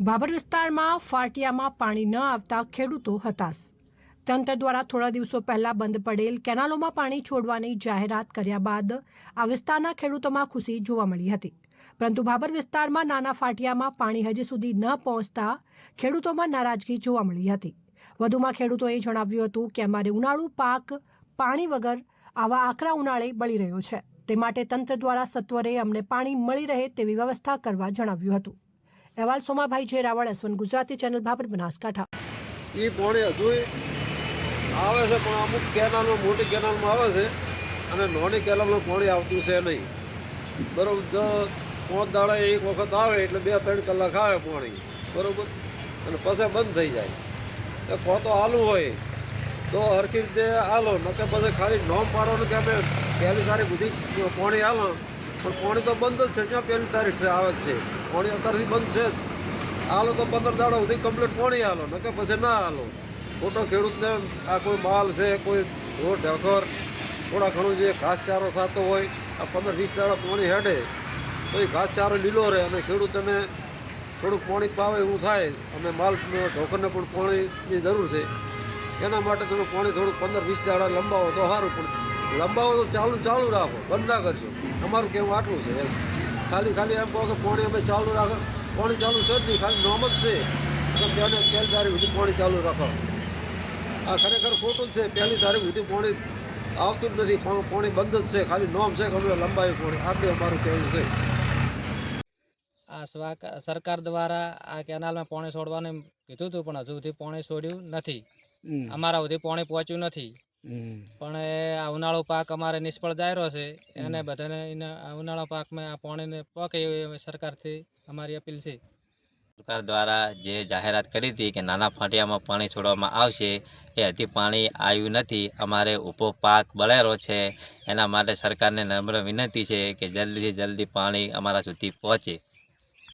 ભાભર વિસ્તારમાં ફાટિયામાં પાણી ન આવતા ખેડૂતો હતાશ. તંત્ર દ્વારા થોડા દિવસો પહેલા બંધ પડેલ કેનાલોમાં પાણી છોડવાની જાહેરાત કર્યા બાદ આ વિસ્તારના ખેડૂતોમાં ખુશી જોવા મળી હતી. પરંતુ ભાભર વિસ્તારમાં નાના ફાટિયામાં પાણી હજી સુધી ન પહોંચતા ખેડૂતોમાં નારાજગી જોવા મળી હતી. વધુમાં ખેડૂતોએ જણાવ્યું હતું કે અમારે ઉનાળુ પાક પાણી વગર આવા આકરા ઉનાળે બળી રહ્યો છે. તે માટે તંત્ર દ્વારા સત્વરે અમને પાણી મળી રહે તેવી વ્યવસ્થા કરવા જણાવ્યું હતું. અહેવાલ Somabhai J Raval S one Gujarati, channel Bhabhar, Banaskantha. એ પાણી હજુ આવે છે, પણ અમુક કેનાલમાં, મોટી કેનાલમાં આવે છે, અને નાની કેનાલમાં પાણી આવતું છે નહીં. બરાબર, જો પાંચ દાડા એક વખત આવે, એટલે બે ત્રણ કલાક આવે પાણી. બરાબર? અને પછી બંધ થઈ જાય. તો તો આલું હોય, તો હરખી રીતે હાલો નકર પછી ખાલી નોમ પાડવાનું કે અમે પહેલી તારીખ સુધી પાણી હાલો પણ પાણી તો બંધ જ છે, જ્યાં પહેલી તારીખ છે, આવે જ છે. પાણી અત્યારથી બંધ છે હાલો તો પંદર દાડા સુધી કમ્પ્લીટ પાણી હાલો કે પછી ના હાલો. ખોટો ખેડૂતને આ કોઈ માલ છે, કોઈ ઢોર ઢાંખર થોડા ઘણું જે ઘાસચારો થતો હોય, આ પંદર વીસ દાડા પાણી હેડે, તો એ ઘાસચારો લીલો રહે અને ખેડૂતને થોડુંક પાણી પાવે એવું થાય. અને માલ ઢોકરને પણ પાણીની જરૂર છે. એના માટે તમે પાણી થોડુંક પંદર વીસ દાડા લંબાવો તો સારું, પણ લંબાવો તો ચાલુ ચાલુ રાખો, બંધ ના કરશો. અમારું કહેવું આટલું છે, એમ. ખાલી ખાલી એમ કહો કે પાણી અમે ચાલુ રાખો. પાણી ચાલુ છે જ નહીં ખાલી નોમ જ છે. અને પહેલે પહેલી તારીખ સુધી પાણી ચાલુ રાખો. આ ખરેખર ખોટું જ છે. પહેલી તારીખ સુધી પાણી આવતું જ નથી. પણ પાણી બંધ જ છે. ખાલી નોમ છે કે અમે લંબાવી પાણી. આટલું અમારું કહેવું છે. આ સ્વા- સરકાર દ્વારા આ કેનાલમાં પાણી છોડવાનું કીધું હતું પણ હજુ સુધી પાણી છોડ્યું નથી. અમારા સુધી પાણી પહોંચ્યું નથી. પણ એ આ ઉનાળો પાક અમારે નિષ્ફળ જાય રહ્યો છે. એને બધાને આ ઉનાળુ પાકમાં આ પાણીને પકે એવી સરકારથી અમારી અપીલ છે. સરકાર દ્વારા જે જાહેરાત કરી હતી કે નાના ફાંટિયામાં પાણી છોડવામાં આવશે એ હજી પાણી આવ્યું નથી. અમારે ઊભો પાક બળેરો છે. એના માટે સરકારને નમ્ર વિનંતી છે કે જલ્દીથી જલ્દી પાણી અમારા સુધી પહોંચે.